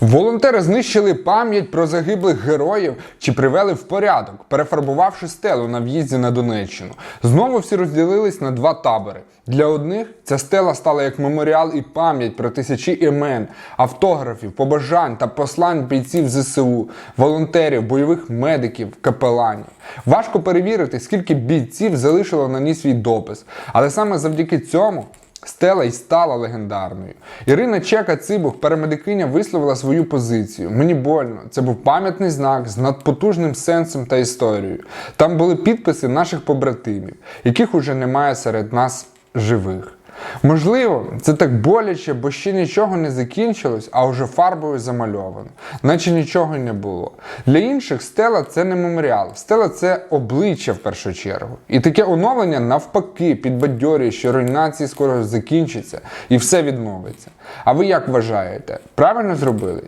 Волонтери знищили пам'ять про загиблих героїв чи привели в порядок, перефарбувавши стелу на в'їзді на Донеччину. Знову всі розділились на два табори. Для одних ця стела стала як меморіал і пам'ять про тисячі імен, автографів, побажань та послань бійців ЗСУ, волонтерів, бойових медиків, капеланів. Важко перевірити, скільки бійців залишило на ній свій допис, але саме завдяки цьому. Стела й стала легендарною. Ірина Чека Цибух, перемедикиня, висловила свою позицію. Мені больно. Це був пам'ятний знак з надпотужним сенсом та історією. Там були підписи наших побратимів, яких уже немає серед нас живих. Можливо, це так боляче, бо ще нічого не закінчилось, а вже фарбою замальовано, наче нічого й не було. Для інших стела це не меморіал, стела це обличчя в першу чергу. І таке оновлення навпаки підбадьорює, що руйнації скоро закінчаться і все відновиться. А ви як вважаєте, правильно зробили